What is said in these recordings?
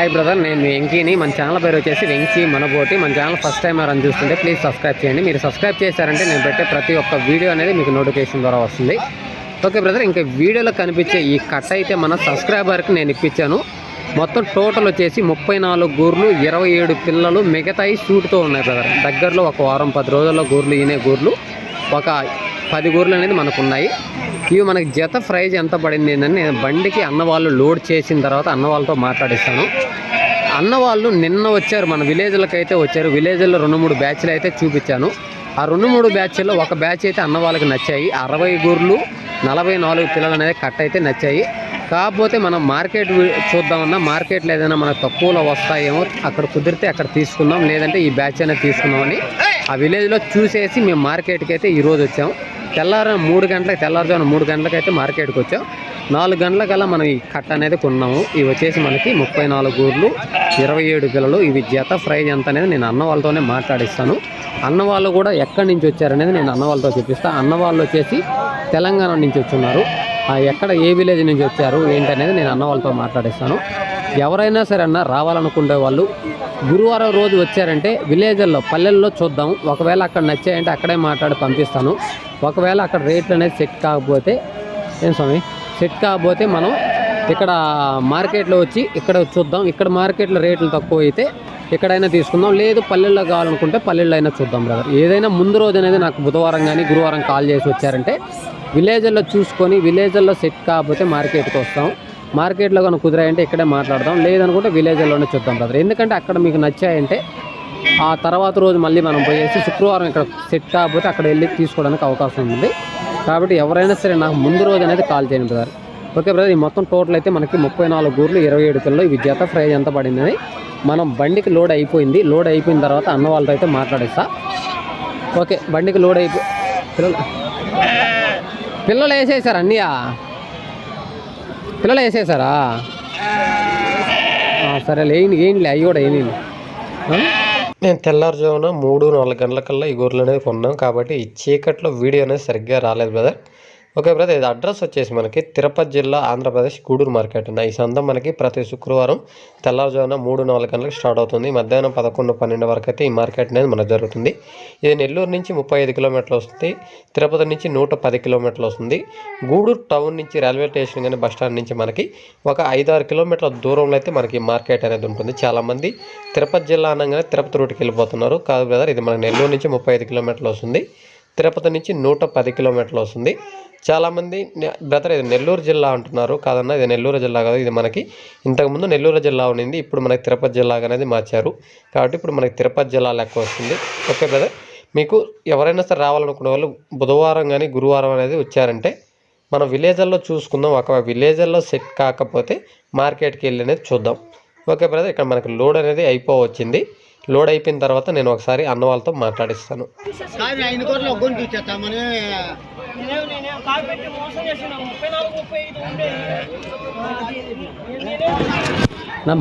Hi brother నేను వెంకీని. మన channel పేరు వచ్చేసి వెంకీ మనబోటి. మన ఛానల్ ఫస్ట్ టైం ఎవరైనా చూస్తుంటే ప్లీజ్ సబ్స్క్రైబ్ చేయండి. మీరు సబ్స్క్రైబ్ చేశారంటే నేను పెట్టే ప్రతి ఒక్క వీడియో అనేది మీకు నోటిఫికేషన్ ద్వారా వస్తుంది. ఓకే బ్రదర్ ఇంకా వీడియోలో కనిపించే ఈ కట్ అయితే మన సబ్స్క్రైబర్కి నేను ఇప్పించాను. మొత్తం టోటల్ వచ్చేసి ముప్పై నాలుగు గూర్లు ఇరవై ఏడు పిల్లలు మిగతాయి సూటుతో ఉన్నాయి బ్రదర్. దగ్గరలో ఒక వారం పది రోజుల్లో గూర్లు ఈనే గూర్లు. ఒక పది గూర్లు అనేది మనకు ఉన్నాయి. ఇవి మనకి జత ప్రైజ్ ఎంత పడింది ఏంటంటే నేను బండికి అన్నవాళ్ళు లోడ్ చేసిన తర్వాత అన్నవాళ్ళతో మాట్లాడిస్తాను. అన్న వాళ్ళు నిన్న వచ్చారు మన విలేజ్లకు అయితే వచ్చారు. విలేజ్లో రెండు మూడు బ్యాచ్లు అయితే చూపించాను. ఆ రెండు మూడు బ్యాచ్ల్లో ఒక బ్యాచ్ అయితే అన్న వాళ్ళకి నచ్చాయి. అరవై గూర్లు నలభై నాలుగు పిల్లలు అనేది కట్ అయితే నచ్చాయి. కాకపోతే మనం మార్కెట్ చూద్దామన్నా మార్కెట్లో ఏదైనా మనకు తక్కువలో వస్తాయేమో అక్కడ కుదిరితే అక్కడ తీసుకుందాం. లేదంటే ఈ బ్యాచ్ అనేది తీసుకుందామని ఆ విలేజ్లో చూసేసి మేము మార్కెట్కి అయితే ఈరోజు వచ్చాం. తెల్లారు మూడు గంటలకు తెల్లారుజామున మూడు గంటలకు అయితే మార్కెట్కి వచ్చాం. నాలుగు గంటలకల్లా మనం ఈ కట్ట అనేది కొన్నాము. ఇవి వచ్చేసి మనకి ముప్పై నాలుగు గూర్లు ఇరవై ఏడు పిల్లలు ఇవి జత ప్రైజ్ ఎంత అనేది నేను అన్న వాళ్ళతోనే మాట్లాడిస్తాను. అన్న వాళ్ళు కూడా ఎక్కడి నుంచి వచ్చారనేది నేను అన్న వాళ్ళతో చూపిస్తాను అన్న వాళ్ళు వచ్చేసి తెలంగాణ నుంచి వచ్చున్నారు. ఆ ఎక్కడ ఏ విలేజ్ నుంచి వచ్చారు ఏంటనేది నేను అన్న వాళ్ళతో మాట్లాడిస్తాను. ఎవరైనా సరే అన్న రావాలనుకునే వాళ్ళు గురువారం రోజు వచ్చారంటే విలేజ్ల్లో పల్లెల్లో చూద్దాం. ఒకవేళ అక్కడ నచ్చాయంటే అక్కడే మాట్లాడి పంపిస్తాను. ఒకవేళ అక్కడ రేట్లు అనేది సెట్ కాకపోతే ఏం స్వామి? సెట్ కాకపోతే మనం ఇక్కడ మార్కెట్లో వచ్చి ఇక్కడ చూద్దాం. ఇక్కడ మార్కెట్లో రేట్లు తక్కువ అయితే ఎక్కడైనా తీసుకుందాం. లేదు పల్లెల్లో కావాలనుకుంటే పల్లెల్లో అయినా చూద్దాం బ్రదర్ ఏదైనా ముందు రోజు అనేది నాకు బుధవారం కానీ గురువారం కాల్ చేసి వచ్చారంటే విలేజ్ల్లో చూసుకొని విలేజ్ల్లో సెట్ కాకపోతే మార్కెట్కి వస్తాం. మార్కెట్లో కనుక కుదిరాయంటే ఇక్కడే మాట్లాడదాం. లేదనుకుంటే విలేజ్లోనే చూద్దాం బ్రదర్ ఎందుకంటే అక్కడ మీకు నచ్చాయంటే ఆ తర్వాత రోజు మళ్ళీ మనం పోయేసి శుక్రవారం ఇక్కడ సెట్ కాకపోతే అక్కడ వెళ్ళి తీసుకోవడానికి అవకాశం ఉంది. కాబట్టి ఎవరైనా సరే నాకు ముందు రోజు అనేది కాల్ చేయండి బ్రదర్ ఓకే బ్రదర్ ఈ మొత్తం టోటల్ అయితే మనకి ముప్పై నాలుగు గూర్లు ఇరవై ఏడు పిల్లలు ఇవి జత ప్రైజ్ ఎంత పడిందని మనం బండికి లోడ్ అయిపోయింది. లోడ్ అయిపోయిన తర్వాత అన్న వాళ్ళతో అయితే మాట్లాడేస్తా. ఓకే బండికి లోడ్ అయిపో పిల్లలు పిల్లలు వేసేసారు అన్నయ్య. పిల్లలు వేసేసారా? ఆ, సరేలే ఏంటి ఏంటిలే అవి కూడా ఏంటి నేను తెల్లారుజామున మూడు నాలుగు గంటలకల్లా ఈ గొర్రెలు అనేది కొన్నాం కాబట్టి ఈ చీకట్లో వీడియో అనేది సరిగ్గా రాలేదు బ్రదర్ ఓకే బ్రదర్ ఇది అడ్రస్ వచ్చేసి మనకి తిరుపతి జిల్లా ఆంధ్రప్రదేశ్ గూడూరు మార్కెట్ అండి. ఈ సంతం మనకి ప్రతి శుక్రవారం తెల్లవారుజామున మూడు నాలుగు గంటలకు స్టార్ట్ అవుతుంది. మధ్యాహ్నం పదకొండు పన్నెండు వరకు అయితే ఈ మార్కెట్ అనేది మనకు జరుగుతుంది. ఇది నెల్లూరు నుంచి ముప్పై ఐదు కిలోమీటర్లు వస్తుంది. తిరుపతి నుంచి నూట పది కిలోమీటర్లు వస్తుంది. గూడూరు టౌన్ నుంచి రైల్వే స్టేషన్ కానీ బస్ స్టాండ్ నుంచి మనకి ఒక ఐదు ఆరు కిలోమీటర్ల దూరంలో అయితే మనకి మార్కెట్ అనేది ఉంటుంది. చాలామంది తిరుపతి జిల్లా అనగానే తిరుపతి రూట్కి వెళ్ళిపోతున్నారు. కాదు బ్రదర్ ఇది మనకి నెల్లూరు నుంచి ముప్పై ఐదు కిలోమీటర్లు వస్తుంది. తిరుపతి నుంచి నూట పది కిలోమీటర్లు వస్తుంది. చాలామంది బ్రదర్ ఇది నెల్లూరు జిల్లా అంటున్నారు. కాదన్నా ఇది నెల్లూరు జిల్లా కాదు. ఇది మనకి ఇంతకుముందు నెల్లూరు జిల్లా ఉండింది. ఇప్పుడు మనకి తిరుపతి జిల్లా అనేది మార్చారు. కాబట్టి ఇప్పుడు మనకి తిరుపతి జిల్లా లెక్క వస్తుంది. Okay brother. మీకు ఎవరైనా సరే రావాలనుకునే వాళ్ళు బుధవారం కానీ గురువారం అనేది వచ్చారంటే మనం విలేజ్ల్లో చూసుకుందాం. ఒక విలేజ్ల్లో సెట్ కాకపోతే మార్కెట్కి వెళ్ళి అనేది చూద్దాం. Okay brother. ఇక్కడ మనకి లోడ్ అనేది అయిపోవచ్చింది. లోడ్ అయిపోయిన తర్వాత నేను ఒకసారి అన్న వాళ్ళతో మాట్లాడిస్తాను.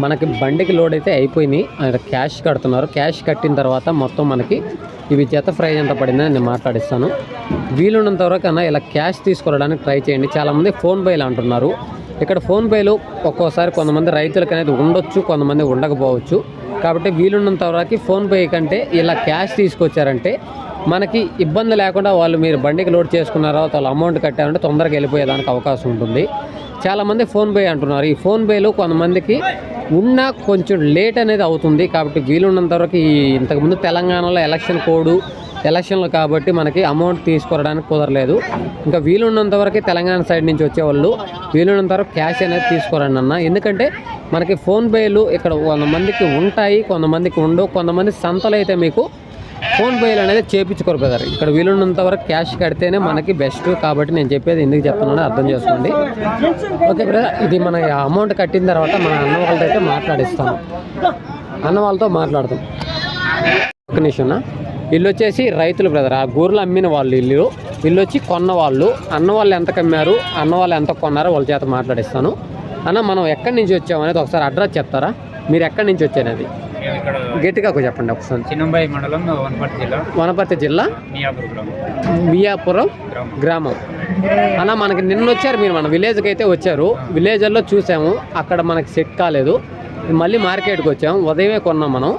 మనకి బండికి లోడ్ అయితే అయిపోయినాయి ఆయన క్యాష్ కడుతున్నారు. క్యాష్ కట్టిన తర్వాత మొత్తం మనకి ఇవి జత ప్రైజ్ ఎంత పడిందని నేను మాట్లాడిస్తాను. వీలున్నంత వరకు అన్న ఇలా క్యాష్ తీసుకురావడానికి ట్రై చేయండి. చాలామంది ఫోన్ పేలు అంటున్నారు. ఇక్కడ ఫోన్పేలో ఒక్కోసారి కొంతమంది రైతులకు అనేది ఉండొచ్చు కొంతమంది ఉండకపోవచ్చు. కాబట్టి వీలున్నంత వరకు ఫోన్పే కంటే ఇలా క్యాష్ తీసుకొచ్చారంటే మనకి ఇబ్బంది లేకుండా వాళ్ళు మీరు బండికి లోడ్ చేసుకున్న తర్వాత వాళ్ళు అమౌంట్ కట్టారంటే తొందరగా వెళ్ళిపోయేదానికి అవకాశం ఉంటుంది. చాలామంది ఫోన్పే అంటున్నారు. ఈ ఫోన్పేలో కొంతమందికి ఉన్న కొంచెం లేట్ అనేది అవుతుంది. కాబట్టి వీలున్నంత వరకు ఈ ఇంతకుముందు తెలంగాణలో ఎలక్షన్ కోడ్ ఎలక్షన్లు కాబట్టి మనకి అమౌంట్ తీసుకోవడానికి కుదరలేదు. ఇంకా వీలున్నంత వరకు తెలంగాణ సైడ్ నుంచి వచ్చేవాళ్ళు వీలున్నంత వరకు క్యాష్ అనేది తీసుకోరండి అన్న. ఎందుకంటే మనకి ఫోన్పేలు ఇక్కడ కొంతమందికి ఉంటాయి కొంతమందికి ఉండవు కొంతమంది సంతలు అయితే మీకు ఫోన్పేలు అనేది చేపించుకోరు బ్రదర్. ఇక్కడ వీలున్నంత వరకు క్యాష్ కడితేనే మనకి బెస్ట్ కాబట్టి నేను చెప్పేది ఎందుకు చెప్తున్నానో అర్థం చేసుకోండి. ఓకే బ్రదర్ ఇది మన అమౌంట్ కట్టిన తర్వాత మన అన్న వాళ్ళతో అయితే మాట్లాడిస్తాను. అన్న వాళ్ళతో మాట్లాడతాం ఒక నిమిషం వీళ్ళు వచ్చేసి రైతులు బ్రదర్. ఆ గూర్రెలు అమ్మిన వాళ్ళు వీళ్ళు వీళ్ళు వచ్చి కొన్న వాళ్ళు. అన్న వాళ్ళు ఎంత కమ్మారు? అన్న వాళ్ళు ఎంత కొన్నారో వాళ్ళ చేత మాట్లాడిస్తాను. అన్న మనం ఎక్కడి నుంచి వచ్చాము అనేది ఒకసారి అడ్రస్ చెప్తారా? మీరు ఎక్కడి నుంచి వచ్చారనేది గట్టిగా చెప్పండి ఒకసారి. చిన్నంబాయి మండలం వనపర్తి జిల్లా. వనపర్తి జిల్లా? మియాపూర్ గ్రామం. అన్న మనకి నిన్న వచ్చారు మీరు. మన విలేజ్కి అయితే వచ్చారు. విలేజ్లో చూసాము. అక్కడ మనకి సెట్ కాలేదు. మళ్ళీ మార్కెట్కి వచ్చాం. ఉదయమే కొన్నాం మనం.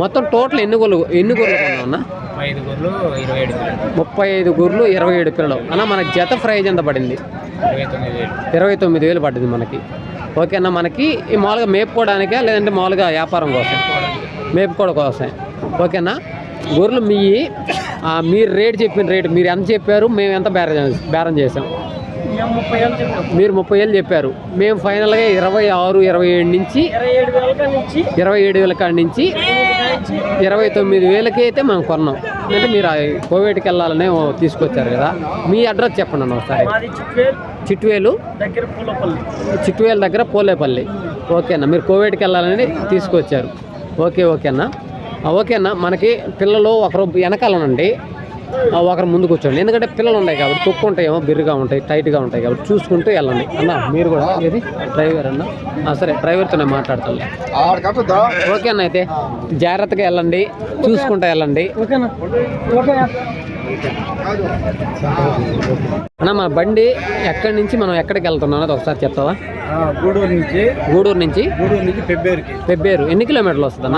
మొత్తం టోటల్ ఎన్ని గొర్రెలు ఎన్ని గొర్రెలు కొన్నాం అన్న? ఐదు గొర్రెలు ఇరవై ఏడు పిల్లలు. ముప్పై ఐదు గుర్లు ఇరవై ఏడు పిల్లలు. అన్న మన జత ప్రైజ్ ఎంత పడింది? ఇరవై తొమ్మిది వేలు. పడ్డది మనకి. ఓకేనా మనకి ఈ మామూలుగా మేపుకోవడానికా లేదంటే మామూలుగా వ్యాపారం కోసం మేపుకోవడం కోసం ఓకేనా గొర్రెలు మీ మీరు రేట్ చెప్పిన రేటు మీరు ఎంత చెప్పారు మేము ఎంత బేరం బేరం చేసాం. ముప్పై ఏళ్ళు మీరు ముప్పై వేలు చెప్పారు. మేము ఫైనల్గా ఇరవై ఆరు ఇరవై ఏడు నుంచి ఇరవై ఏడు వేల కాడ నుంచి ఇరవై తొమ్మిది వేలకి అయితే మనం కొన్నాం. అంటే మీరు కోవిడ్కి వెళ్ళాలనే తీసుకొచ్చారు కదా. మీ అడ్రస్ చెప్పండి అన్న ఒకసారి. చిట్వేల్ చిట్వేలు? దగ్గర పూలపల్లి. ఓకేనా మీరు కోవిడ్కి వెళ్ళాలని తీసుకొచ్చారు. ఓకే ఓకేనా ఓకేనా మనకి పిల్లలు ఒకరు వెనకాలనండి. ఒకరు ముందు కూర్చోండి ఎందుకంటే పిల్లలు ఉన్నాయి కాబట్టి తొక్కు ఉంటాయేమో బిర్రుగా ఉంటాయి టైట్గా ఉంటాయి కాబట్టి చూసుకుంటూ వెళ్ళండి. అన్న మీరు కూడా ఏది డ్రైవర్ అన్న. సరే డ్రైవర్తోనే మాట్లాడతాను. ఓకే అన్న అయితే? జాగ్రత్తగా వెళ్ళండి చూసుకుంటూ వెళ్ళండి. ఓకేనా? అన్న మన బండి ఎక్కడి నుంచి మనం ఎక్కడికి వెళ్తున్నాం అనేది ఒకసారి చెప్తావా? గూడూరు నుంచి గూడూరు నుంచి? గూడూరు నుంచి ఫిబ్రవరికి పెబ్బేరు. ఎన్ని కిలోమీటర్లు వస్తుంది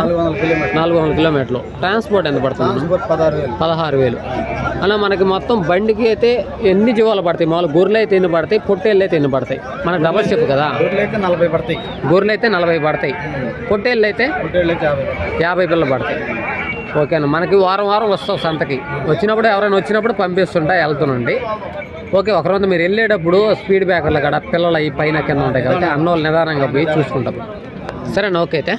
నాలుగు వందల కిలోమీటర్లు. ట్రాన్స్పోర్ట్ ఎంత పడుతుంది? పదహారు వేలు. అలా మనకి మొత్తం బండికి అయితే ఎన్ని జీవాలు పడతాయి? మామూలు గొర్రెలు అయితే ఎన్ని పడతాయి? పొట్టేళ్ళు అయితే ఎన్ని పడతాయి? మనకు డబల్ చెప్పు కదా. నలభై పడతాయి. గొర్రెలు అయితే నలభై పడతాయి. పొట్టేళ్ళు అయితే యాభై పిల్లలు పడతాయి. ఓకేనా? మనకి వారం వారం వస్తాం సంతకి. వచ్చినప్పుడు ఎవరైనా వచ్చినప్పుడు పంపిస్తుంటా వెళ్తానండి. ఓకే ఒకరోజు మీరు వెళ్ళేటప్పుడు స్పీడ్ బ్రేకర్లు కదా పిల్లలు అవి పైన కింద ఉంటాయి కాబట్టి అన్నోళ్ళు నిదానంగా పోయి చూసుకుంటాం సరేనా? ఓకే అయితే.